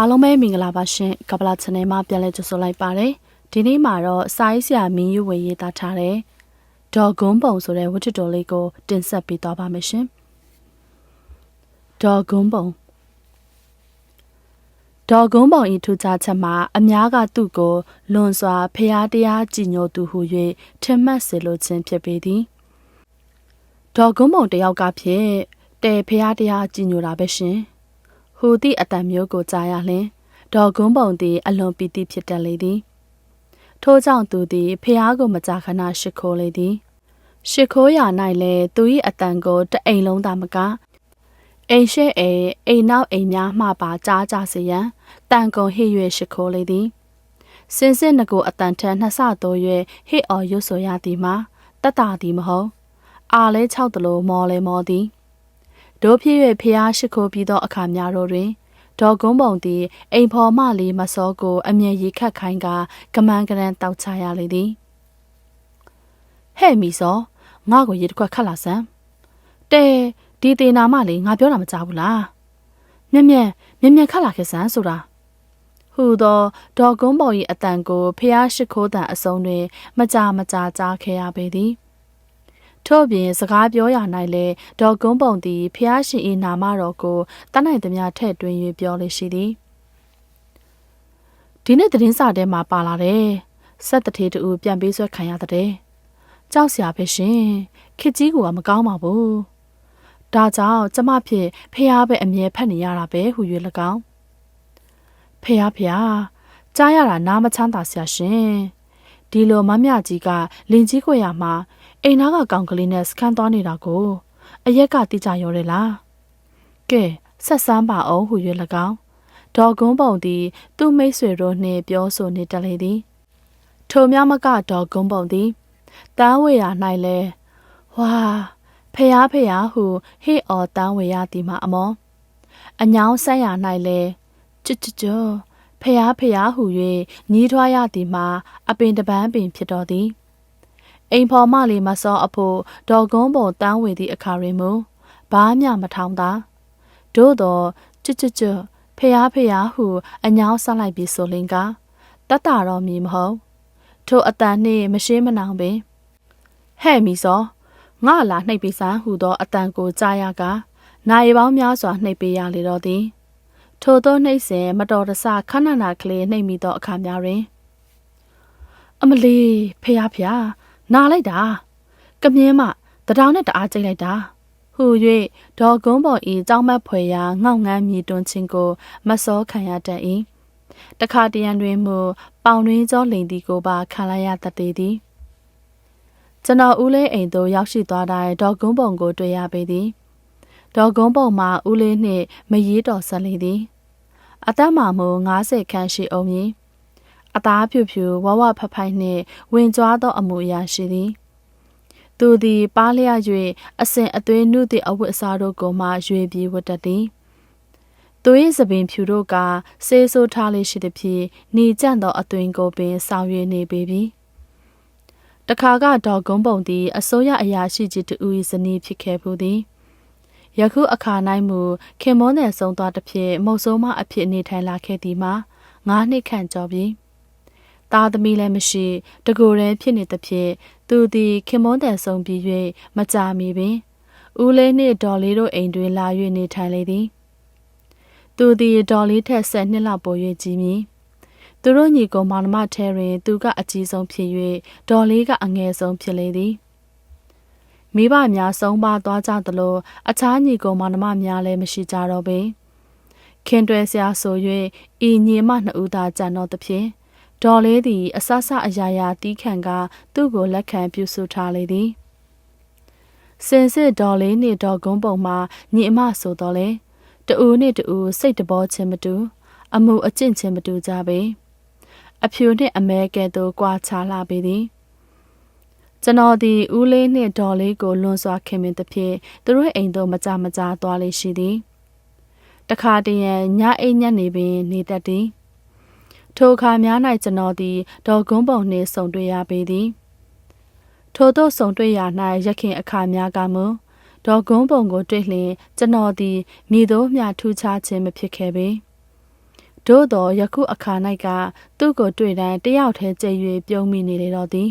အားလုံးပဲမင်္ဂလာပါရှင်ကပလာ channel မှာပြန်လည်ကြိုဆိုလိုက်ပါတယ်ဒီနေ့မှာတော့စာရေးဆရာမင်းယူဝေရေးသားထားတဲ့ဒေါ်ဂွန်းပုံဆိုတဲ့ဝတ္ထုတော်လေးကို တင်ဆက်ပေးသွားပါမယ်ရှင်ဒေါ်ဂွန်းပုံဒေါ်ဂွန်းပုံဤထူးခြားချက်မှာအများကသူ့ကိုလွန်စွာဖျားတရားကြည်ညိုသူဟု၍ထင်မှတ်စေလိုခြင်းဖြစ်ပေသည်ဒေါ်ဂွန်းပုံတယောက်ကဖြင့်တဲဖျားတရားကြည်ညိုတာပဲရှင် ဟူသည့်အတန်မျိုးကိုကြားရလျင်ဒေါ်ဂွန်းပုံသည်အလွန်ပီတိဖြစ်တတ်လေသည် ထို့ကြောင့်သူသည်ဖျားကိုမကြာခဏရှ िख ိုးလေသည်ရှ िख ိုးရ၌လည်းသူ၏အတန်ကိုတအိမ်လုံးသာမကအိမ်ရှိအိမ်အိမ်နောက်အိမ်များမှပါကြားကြစေရန်တန်ကုန်ဟစ်၍ရှ िख ိုးလေသည်စင်စစ်ငကိုအတန်ထန်နှစ်ဆတိုး၍ဟစ်အော်ရွတ်ဆိုရသည်မှာတတ်တာသည်မဟုတ်အာလဲ၆တလို့မော်လဲမော်သည် တို့ဖြစ်၍ဖျားရှိခိုးပြီးသောအခါများတို့တွင်ဒေါ်ကုန်းပုံသည်အိမ်ဖော်မလေးမစောကို အမြဲရီခတ်ခိုင်းကကမန်းကရန်တောက်ချရလေသည်ဟဲ့မီစောငါ့ကိုရေတစ်ခွက်ခတ်လာစမ်းတဲဒီတေနာမလေးငါပြောတာမကြားဘူးလားမြက်မြက်မြက်မြက်ခတ်လာခဲ့စမ်းဆိုတာဟူသောဒေါ်ကုန်းပုံ၏အတန်ကိုဖျားရှိခိုးတန်အစုံတွင် မကြာမကြာကြားခဲ့ရပေသည် ထို့ပြင်စကားပြောရ၌လည်းဒေါ်ကုန်းပုံသည်ဖျားရှင်၏နာမတော်ကိုတတ်နိုင်သမျှထည့်သွင်း၍ပြောလေရှိသည်ဒီနေ့သတင်းစာထဲမှာပါလာတယ်ဆက်တထေးတူပြန်ပေးဆွဲခံရတဲ့ကြောက်စရာပဲရှင်ခစ်ကြီးကမကောင်းပါဘူးဒါကြောင့်ကျမဖြစ်ဖះပဲအမြဲဖတ်နေရတာပဲဟူ၍၎င်းဖះဖះကြားရတာနားမချမ်းသာစရာရှင်ဒီလိုမမြကြီးကလင်ကြီးခွေရမှာ အိမ်နာကကောင်ကလေးနဲ့စကန်သွားနေတာကိုအရက်ကတိကြရော်တယ်လားကဲဆက်ဆန်းပါအောင်ဟူ၍၎င်းဒေါ်ကုန်းပုံသည် သူ့မိတ်ဆွေတို့နှင့်ပြောဆိုနေတလေသည်ထိုများမကဒေါ်ကုန်းပုံသည်တန်းဝေရာ၌လဲဝါဖျားဖျားဟုဟေ့အော်တန်းဝေရသည်မှာအမောအညောင်းဆက်ရာ၌လဲကျွတ်ကျွတ်ဖျားဖျားဟု၍ညီးထွားရသည်မှာအပင်တပန်းပင်ဖြစ်တော်သည် အိမ်ဖော်မလေးမစောအဖို့ဒေါ်ကုန်းပေါ်တန်းဝေသည့်အခါတွင်မူဘားမြမထောင်သာတို့တော့ကျွတ်ကျွတ်ကျွတ်ဖျားဖျားဟုအညောင်းဆက်လိုက်ပြီးဆိုလင်ကတတ်တာတော့မည်မဟုတ်ထိုအတန်နှင့်မရှိမနောင်ပင်ဟဲ့မီစောငါလာနှိပ်ပြီးစမ်းဟူသောအတန်ကိုကြားရကနိုင်ပေါင်းများစွာနှိပ်ပေးရလေတော့သည်ထိုသောနှိပ်စဉ်မတော်တဆခဏနာကလေးနှိပ်မိသောအခါများတွင် အမလီဖျားဖျား နာလိုက်တာကမြင်းမတတောင်နဲ့တအားကျိတ်လိုက်တာဟူ၍ဒေါ်ကုန်းပေါ်ဤကြောင်းမက်ဖွယ်ရာငေါငန်းမြည်တွန်းခြင်းကိုမစောခံရတတ်၏တခါတရံတွင်မူပေါင်တွင်ကြောလိန်တီကိုပါခံလိုက်ရတတ်သေးသည်ကျွန်တော်ဦးလေးအိမ်သို့ရောက်ရှိသွားတဲ့ဒေါ်ကုန်းပုံကိုတွေ့ရပေသည်ဒေါ်ကုန်းပုံမှာဦးလေးနှင့်မရေးတော်ဆက်လေသည်အသက်မှာမူ90ခန့်ရှိအောင်မည် အသားဖြူဖြူဝဝဖဖိုင်နှင့်ဝင်ကြွားသောအမူအရာရှိသည်သူသည်ပါလျ၍အစဉ်အသွေးနုသည့်အဝတ်အစားတို့ကိုမှရွေပြီးဝတ်တတ်သည်သူ၏သပင်ဖြူတို့ကဆေးဆိုးထားလေးရှိသည်ဖြင့်နေကြန့်သောအသွင်ကိုပင်ဆောင်ရွေနေပေပြီတခါကဒေါ်ကုန်းပုံသည်အစိုးရအရာရှိကြီးတူ၏ဇနီးဖြစ်ခဲ့ဘူးသည်ယခုအခါ၌မူခင်မွန်းနယ်ဆုံးသွားသည်ဖြင့်မုတ်ဆိုးမအဖြစ်နေထိုင်လာခဲ့သည်မှာငါးနှစ်ခန့်ကျော်ပြီ။ သားသမီးလည်းမရှိတကိုယ်တည်းဖြစ်နေသဖြင့်သူသည်ခင်မွန်းတယ်ဆုံးပြီး၍မကြာမီပင်ဦးလေးနှင့်ဒေါ်လေးတို့အိမ်တွင်လာ၍နေထိုင်လေသည်သူသည်ဒေါ်လေးထက်ဆက်နှစ်လောက်ပို၍ကြီးမည်သူတို့ညီကောင်မောင်နှမထဲတွင် သူကအကြီးဆုံးဖြစ်၍ဒေါ်လေးကအငယ်ဆုံးဖြစ်လေသည်မိဘများဆုံးပါသွားကြသလိုအခြားညီကောင်မောင်နှမများလည်းမရှိကြတော့ပေခင်တွယ်စရာဆို၍ဤညီမနှစ်ဦးသာကြံတော့သဖြင့် ဒေါ်လေးသည် အဆဆအရာရာတီးခံက သူ့ကိုလက်ခံပြုစုထားလေသည်စင်စစ်ဒေါ်လေးနှင့်ဒေါ်ကုန်းပုံမှာညီအမဆိုတော့လေတူနှင့်တူစိတ်တဘောချင်းမတူ အမှုအကျင့်ချင်းမတူကြပေအဖြူနှင့်အမဲကဲ့သို့ကြွားချလာပေသည်ကျွန်တော်ဒီဦးလေးနှင့်ဒေါ်လေးကိုလွန်စွာခင်မင်သဖြင့်သူတို့အိမ်သို့မကြမကြသွားလေရှိသည်တခါတရံညအိမ်ညက်နေပင် နေတတ်သည် ထိုအခါများ၌ကျွန်တော်သည်ဒေါ်ကုန်းပုံနှင့်ဆုံတွေ့ရပေသည်ထိုသို့ဆုံတွေ့ရ၌ရခင်အခါများကမူဒေါ်ကုန်းပုံကိုတွေ့လျင်ကျွန်တော်သည်မိသောမျှထူးခြားခြင်းမဖြစ်ခဲ့ပေသို့တော်ယခုအခါ၌ကသူ့ကိုတွေ့တိုင်းတယောက်တည်းကြည်၍ပြုံးမိနေလေတော့သည်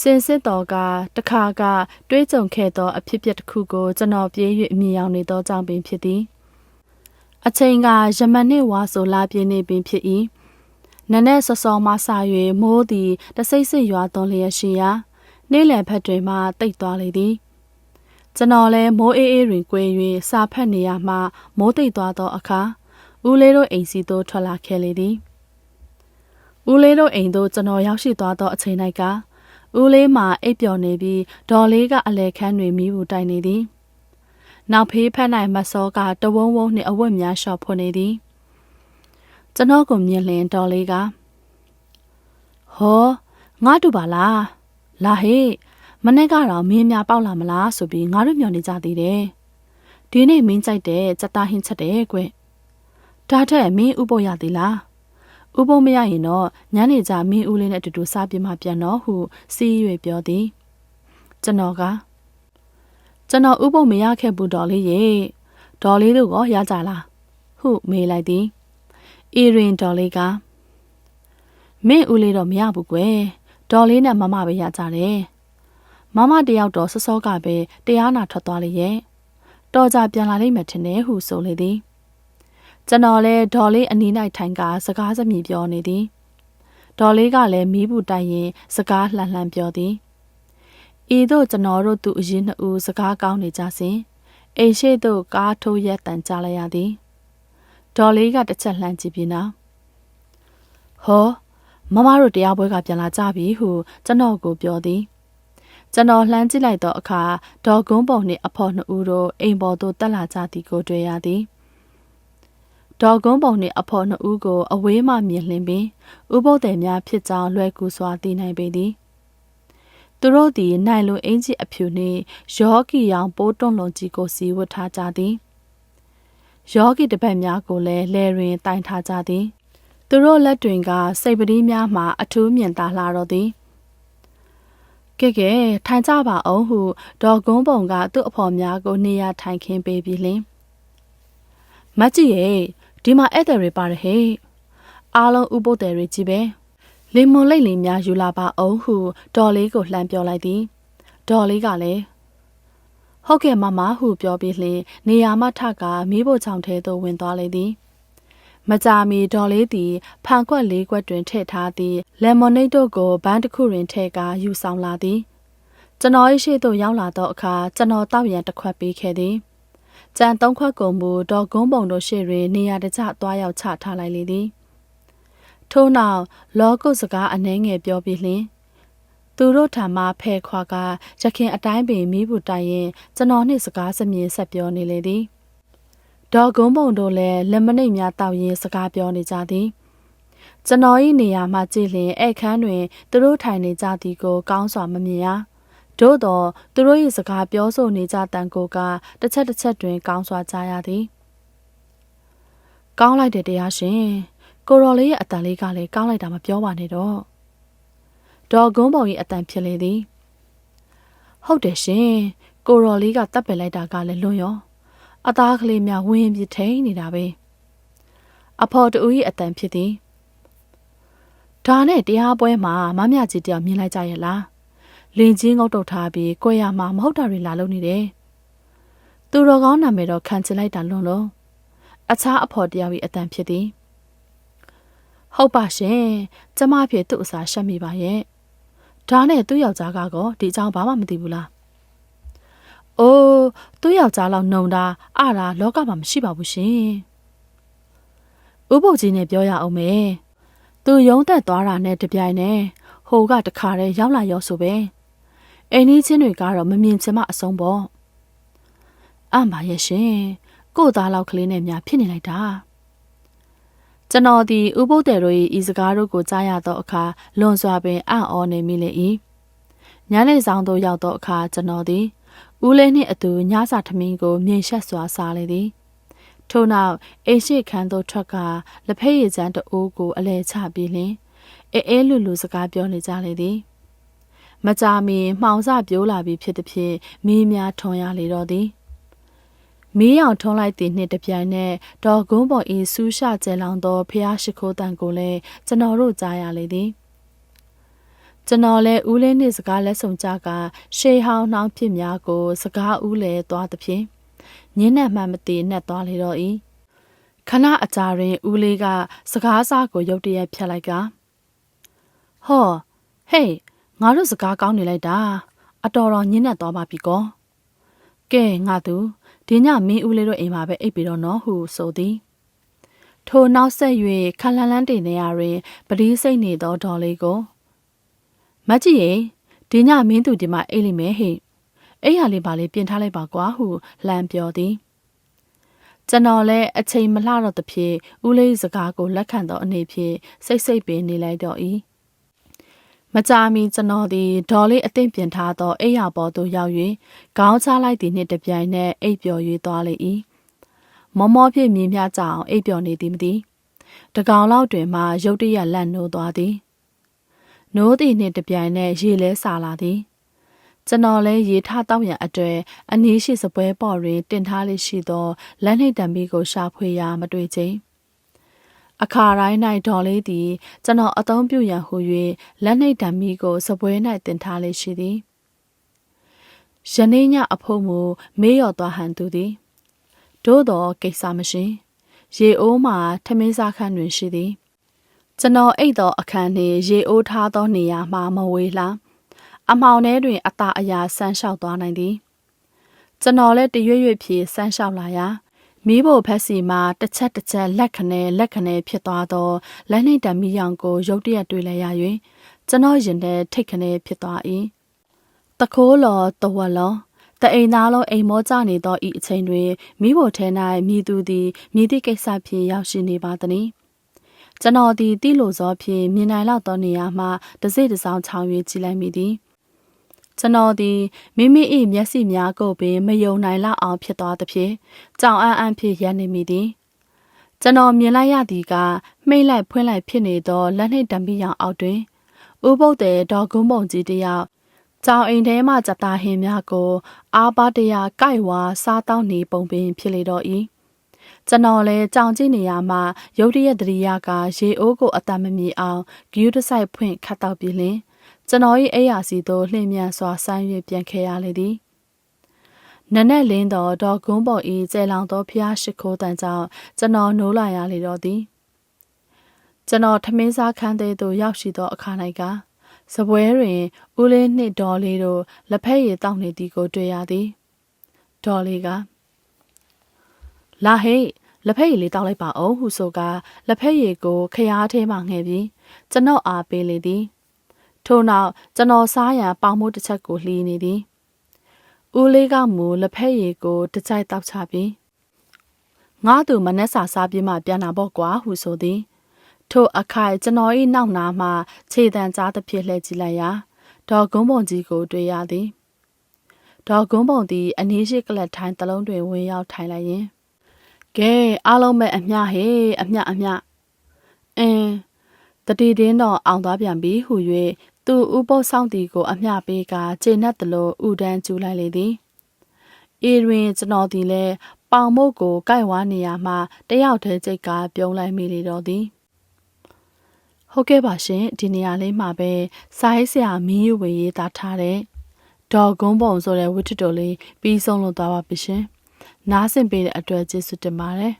စင်စစ်တော်ကတခါကတွေးကြုံခဲ့သောအဖြစ်အပျက်တစ်ခုကိုကျွန်တော်ပြေး၍အမြင်ရောက်နေသောကြောင့်ပင်ဖြစ်သည် အချိန်ကယမန်နှင့်ဝါဆိုလာပြင်းနေပင်ဖြစ်၏နနက်စောစောမှစ၍မိုးသည်တဆိတ်ဆိတ်ရွာသွန်းလျက်ရှိရာနေ့လယ်ဖက်တွင်မှတိတ်သွားလေသည်ကျွန်တော်လည်းမိုးအေးအေးတွင်꿰၍စာဖတ်နေရမှမိုးတိတ်သွားသောအခါဦးလေးတို့အိမ်စီသို့ထွက်လာခဲ့လေသည်ဦးလေးတို့အိမ်သို့ကျွန်တော်ရောက်ရှိသွားသောအချိန်၌ကဦးလေးမှာအိပ်ပျော်နေပြီးဒေါ်လေးကအလဲခန်းတွင်မိဘူးတိုင်နေသည် နောက်ဖေးဖက်၌မစောကတဝုံဝုံနှင့်အဝတ်များလျှော်ဖွနေသည်ကျွန်တော်ကိုမြင်လင်ဒေါ်လေးကဟောငါတူပါလားလာဟေ့မနေ့ကတော့မင်းများပေါက်လာမလားဆိုပြီးငါတို့မျှော်နေကြသေးတယ်ဒီနေ့မင်းကြိုက်တဲ့စက်သားဟင်းချက်တယ်ကွဒါထက်မင်းဥပုပ်ရသေးလားဥပုံမရရင်တော့ညနေကျမင်းဦးလေးနဲ့အတူတူစားပြမပြန်တော့ဟုစီး၍ပြောသည်ကျွန်တော်က ကျွန်တော်ဥပုံမရခဲ့ဘူးတော်လေးရေဒေါ်လေးတို့ကရကြလားဟုမေးလိုက်သည်အီရင်ဒေါ်လေးကမင်းဦးလေးတော့မရဘူးကွယ်ဒေါ်လေးနဲ့မမပဲရကြတယ်မမတယောက်တော့စောစောကပဲတရားနာထွက်သွားလေရဲ့တော်ကြပြန်လာလိမ့်မယ်ထင်တယ်ဟုဆိုလေသည်ကျွန်တော်လည်းဒေါ်လေးအနီး၌ထိုင်ကစကားစမြည်ပြောနေသည်ဒေါ်လေးကလည်းမီးဘူးတိုင်ရင်စကားလှန်လှန်ပြောသည် ဤသို့ကျွန်တော်တို့သူအရင်နှစ်ဦးစကားကောင်းနေကြစဉ်အိမ်ရှိသို့ကားထိုးရက်တန်ကြလိုက်ရသည်ဒေါ်လေးကတစ်ချက်လှမ်းကြည့်ပြီးနောက်ဟောမမတို့တရားပွဲကပြန်လာကြပြီဟုကျွန်တော်ကိုပြောသည်ကျွန်တော်လှမ်းကြည့်လိုက်သောအခါဒေါ်ကုန်းပုံနှင့်အဖော်နှစ်ဦးတို့အိမ်ပေါ်သို့တက်လာကြသည်ကိုတွေ့ရသည်ဒေါ်ကုန်းပုံနှင့်အဖော်နှစ်ဦးကိုအဝေးမှမြင်လင်းပြီးဥပုပ်တယ်များဖြစ်ကြောင်းလွယ်ကူစွာသိနိုင်ပေသည် သူတို့သည်နိုင်လိုအင်ကြီးအဖြူနှင့်ယောဂီရောင်ပိုးတွန့်လုံးကြီးကိုစီဝတ်ထားကြသည်ယောဂီတပတ်များကိုလည်းလဲရင်တိုင်ထားကြသည်သူတို့လက်တွင်ကစိတ်ပတိများမှအထူးမြင်သာလာတော့သည်ကဲကဲထိုင်ကြပါအောင်ဟုဒေါ်ကုန်းပုံကသူ့အဖော်များကိုနေရာထိုင်ခင်းပေးပြီးလင်းမကြည့်ရဲ့ဒီမှာဧည့်သည်တွေပါတယ်ဟဲ့အားလုံးဥပုပ်တယ်တွေကြီးပဲ လင်မွန်လိတ်လင်များယူလာပါအောင်ဟုဒေါ်လေးကိုလှမ်းပြောလိုက်သည်ဒေါ်လေးကလည်းဟုတ်ကဲ့မမဟုပြောပြီးလျှင်နေရာမှထကမီးဖို့ချောင်းထဲသို့ဝင်သွားလေသည်မကြာမီဒေါ်လေးသည်ဖန်ခွက်လေးခွက်တွင်ထည့်ထားသည့်လက်မွန်နိတ်တို့ကိုဘန်းတစ်ခုတွင်ထည့်ကာယူဆောင်လာသည်ကျွန်တော်၏ရှေ့သို့ရောက်လာသောအခါကျွန်တော်တောက်ရန်တစ်ခွက်ပေးခဲ့သည်ကြံသုံးခွက်ကုန်မူဒေါ်ကုန်းပုံတို့ရှေ့တွင်နေရာတကျသွားရောက်ချထားလိုက်လေသည် ထို့နောက်လောကုတ်စကားအနှဲငယ်ပြောပြီးလျှင်သူတို့ထံမှဖဲခွာကရခင်အတိုင်းပင်မိဘူးတိုင်ရင်ကျွန်တော်နှင့်စကားစမြင်ဆက်ပြောနေလေသည်ဒေါ်ကုန်းပုံတို့လည်းလက်မနှိတ်များတောက်ရင်စကားပြောနေကြသည်ကျွန်တော်၏နေရာမှကြည့်လျင်ဧခန်းတွင်သူတို့ထိုင်နေကြသည်ကို ကောင်းစွာမမြင်ရသို့တော့သူတို့၏စကားပြောဆိုနေကြတန်ကိုကတစ်ချက်တစ်ချက်တွင် ကောင်းစွာကြားရသည် ကောင်းလိုက်တဲ့တရားရှင် ကိုရော်လေးရဲ့အတန်လေးကလည်းကောင်းလိုက်တာမပြောပါနဲ့တော့ဒေါ်ကုန်းပုံ၏အတန်ဖြစ်လေသည်ဟုတ်တယ်ရှင်ကိုရော်လေးကတပ်ပယ်လိုက်တာကလည်းလွန်ရောအသားကလေးများဝင်းပြထိန်နေတာပဲအဖော်တူ၏အတန်ဖြစ်သည်ဒါနဲ့တရားပွဲမှာမမကြီးတယောက်မြင်လိုက်ကြရဲ့လားလင်ချင်းငုတ်တုတ်ထားပြီးကိုရမှာမဟုတ်တာတွေလာလုပ်နေတယ်သူတော်ကောင်းနာမည်တော့ခံချင်လိုက်တာလွန်လို့အခြားအဖော်တယောက်၏အတန်ဖြစ်သည် ဟုတ်ပါရှင်ကျမဖြစ်သူ့အစာရှက်မိပါရဲ့ဒါနဲ့သူ့ယောက်ျားကတော့ဒီအကြောင်းဘာမှမသိဘူးလား။အိုးသူ့ယောက်ျားလောက်နှုံတာအတာလောကမှာမရှိပါဘူးရှင်။ဥပုပ်ကြီးနဲ့ပြောရအောင်မယ်။သူရုံးသက်သွားတာနဲ့တပြိုင်နက်ဟိုကတခါတည်းရောက်လာရောဆိုပဲ။အိမ်ကြီးချင်းတွေကတော့မမြင်ချင်မှအဆုံးပေါ့။အမှန်ရဲ့ရှင်။ကို့သားလောက်ကလေးနဲ့များဖြစ်နေလိုက်တာ။ ကျွန်တော်ဒီဥပုပ်တယ်တို့၏ဤစကားတို့ကိုကြားရသောအခါလွန်စွာပင်အံ့ဩနေမိလေ၏ညနေဆောင်သို့ရောက်သောအခါကျွန်တော်သည်ဦးလေးနှင့်အတူညစာထမင်းကိုမြင်ရှက်စွာစားလေသည်ထို့နောက်အိရှိခန်းသို့ထွက်ကလက်ဖက်ရည်ချမ်းတအိုးကိုအလဲချပြီးလင်အဲအဲလူလူစကားပြောနေကြလေသည်မကြာမီမှောင်စပြိုးလာပြီးဖြစ်သည်ဖြင့်မီးများထွန်ရလေတော့သည် မီးရောင်ထုံးလိုက်သည့်နှစ်တစ်ပြိုင်နက်ဒေါ်ကုန်းပေါ်ဤဆူးရှကျဲလောင်သောဖျားရှိခိုးတန်ကိုလည်းကျွန်တော်တို့ကြားရလေသည်ကျွန်တော်လည်းဦးလေးနှင့်စကားလက်ဆောင်ကြကရှေးဟောင်းနှောင်းဖြစ်များကို စကားဦးလဲသွားသဖြင့်ညင်းနဲ့မှန်မတည်နဲ့သွားလေတော့၏ခဏအကြာတွင်ဦးလေးကစကားစားကိုရုတ်တရက်ဖြတ်လိုက်ကဟောဟေးငါတို့စကားကောင်းနေလိုက်တာ အတော်တော်ညင်းနဲ့သွားပါပြီကောကဲငါသူ ဒီညမင်းဦးလေးတို့အိမ်မှာပဲအိပ်ပြီးတော့နော်ဟုဆိုသည်ထိုနောက်ဆက်၍ခလန်လန်းတင်နေရတွင်ပတိစိတ်နေသောဒေါ်လေးကိုမကြည့်ရင်ဒီညမင်းသူဒီမှာအိပ်လိမ့်မယ်ဟိအိပ်ရလေးပါလေးပြင်ထားလိုက်ပါကွာဟုလှမ်းပြောသည်ကျွန်တော်လည်းအချိန်မလှတော့သဖြင့်ဦးလေးစကားကိုလက်ခံသောအနေဖြင့်စိတ်စိတ်ပင်နေလိုက်တော့၏ မကြာမီကျွန်တော်သည်ဒေါ်လေးအသင့်ပြင်ထားသောအိယာပေါ်သို့ရောက်၍ခေါင်းချလိုက်သည့်နှင့်တပြိုင်နက်အိပ်ပျော်၍သွားလေ၏မောမောဖြင့်မြင်မြကြအောင်အိပ်ပျော်နေသည်မသည်တကောင်လောက်တွင်မှရုတ်တရက်လန့်နိုးသွားသည်နိုးသည့်နှင့်တပြိုင်နက်ရေလဲစာလာသည်ကျွန်တော်လည်းရေထတောက်ရန်အတွေ့အနည်းရှိစပွဲပေါ်တွင်တင်ထားလေးရှိသောလက်နှိပ်တံမီကိုရှာဖွေရာမတွေ့ချင်း အခါတိုင်း၌ဒေါ်လေးသည်ကျွန်တော်အသုံးပြုရန်ဟူ၍လက်နှိပ်တံမီကိုစပွဲ၌တင်ထားလေးရှိသည်ယနေ့ညအဖို့မူမေးလျော်သွားဟန်သူသည်သို့တော်ကိစ္စမရှိရေအိုးမှာထမင်းစားခန်းတွင်ရှိသည်ကျွန်တော်အိတ်သောအခန်းနှင့်ရေအိုးထားသောနေရာမှမဝေးလားအမောင်ထဲတွင်အသာအရာဆန်းလျှောက်သွားနိုင်သည်ကျွန်တော်လည်းတရွရွဖြည်ဆန်းလျှောက်လာရာ မီးဖို့ဖက်စီမှာတစ်ချက်တစ်ချက်လက်ခနဲလက်ခနဲဖြစ်သွားသောလက်နှိပ်တံမီးရောင်ကိုရုတ်တရက်တွေ့လဲရ၍ကျွန်တော်ရင်ထဲထိတ်ခနဲဖြစ်သွား၏တခိုးလော်တဝက်လော်တအိမ်သားလုံးအိမ်မောကြနေသောဤအချိန်တွင်မိဖို့ထဲ၌မိသူသည်မိသည့်ကိစ္စဖြင့်ရောက်ရှိနေပါသည်။ကျွန်တော်သည်တိလိုစောဖြင့်မြင်နိုင်လောက်သောနေရာမှတစိတစောင်းချောင်း၍ကြည့်လိုက်မိသည်။ ကျွန်တော်သည်မိမိ၏မျက်စိများကိုပင်မယုံနိုင်လောက်အောင်ဖြစ်သွားသဖြင့်ကြောင်အန်းအန်းဖြင့်ရနေမိသည်ကျွန်တော်မြင်လိုက်ရသည်ကမှိတ်လိုက်ဖွင့်လိုက်ဖြစ်နေသောလက်နှိပ်တံပီရောင်အောက်တွင်ဥပုပ်တဲ့ဒေါ်ကုန်းပုံကြီးတယောက်ကြောင်အိမ်ထဲမှကြတာဟင်းများကို အားပါတရာကြိုက်ဝါစားတောင်းနေပုံပင်ဖြစ်လေတော့၏ကျွန်တော်လည်းကြောင်ကြည့်နေရမှရုတ်တရက်တရိယာကရေအိုးကိုအတမမီအောင်ဂယူးတဆိုင်ဖွင့်ခတ်တော့ပြီးလင် ကျွန်တော်၏အိယာစီသို့လှည့်မြန်စွာဆိုင်း၍ပြန်ခဲ့ရလေသည်နနက်လင်းသောဒေါ်ကုန်းပေါ်ဤကျဲလောင်သောဖျားရှိခိုးတန်ကြောင့်ကျွန်တော်နိုးလာရလေတော့သည်ကျွန်တော်ထမင်းစားခန်းသေးသို့ရောက်ရှိသောအခါ၌ကစပွဲတွင်ဦးလေးနှင့်ဒေါ်လေးတို့လက်ဖက်ရည်တောက်နေသည်ကိုတွေ့ရသည်ဒေါ်လေးကလာဟေးလက်ဖက်ရည်လေးတောက်လိုက်ပါအောင်ဟုဆိုကလက်ဖက်ရည်ကိုခရားထဲမှငှဲ့ပြီးကျွန်တော်အားပေးလေသည် ထို့နောက်ကျွန်တော်စားရန်ပေါင်မိုးတစ်ချက်ကိုလှီးနေသည်ဦးလေးကမူလက်ဖက်ရည်ကိုတစ်ချိုက်တောက်ချပြီးငါသူမနှက်စာစားပြီးမှပြန်လာပေါ့ကွာဟုဆိုသည် ထို့အခိုင်ကျွန်တော်၏နောက်နာမှခြေတံကြားတစ်ဖြစ်လှည့်ကြည့်လိုက်ရာဒေါ်ကုန်းပုံကြီးကိုတွေ့ရသည်ဒေါ်ကုန်းပုံသည်အနည်းရှိကလတ်ထိုင်းတလုံးတွင်ဝင်ရောက်ထိုင်လိုက်ရင်ကဲအားလုံးပဲအမျှဟေးအမျှအမျှအင်းတတိတင်းတော့အောင်သွားပြန်ပြီဟု၍ သူဥပုပ်ဆောင်တီကိုအမျှပေးကခြေနှက်တလို့ဥဒန်းကျူလိုက်လေသည်အေတွင်ကျွန်တော်ဒီလဲပေါင်မုတ်ကိုကြိုက်ဝါနေရမှတယောက်တည်းစိတ်ကပြုံးလိုက်မိလေတော့သည်ဟုတ်ကဲ့ပါရှင်ဒီနေရာလေးမှာပဲစာရေးဆရာမင်းရွေရေးသားထားတဲ့ဒေါ်ကုန်းပုံဆိုတဲ့ဝတ္ထုတော်လေးပြီးဆုံးလို့သွားပါပြီရှင်နားဆင်ပေးတဲ့အတွက်ကျေးဇူးတင်ပါတယ်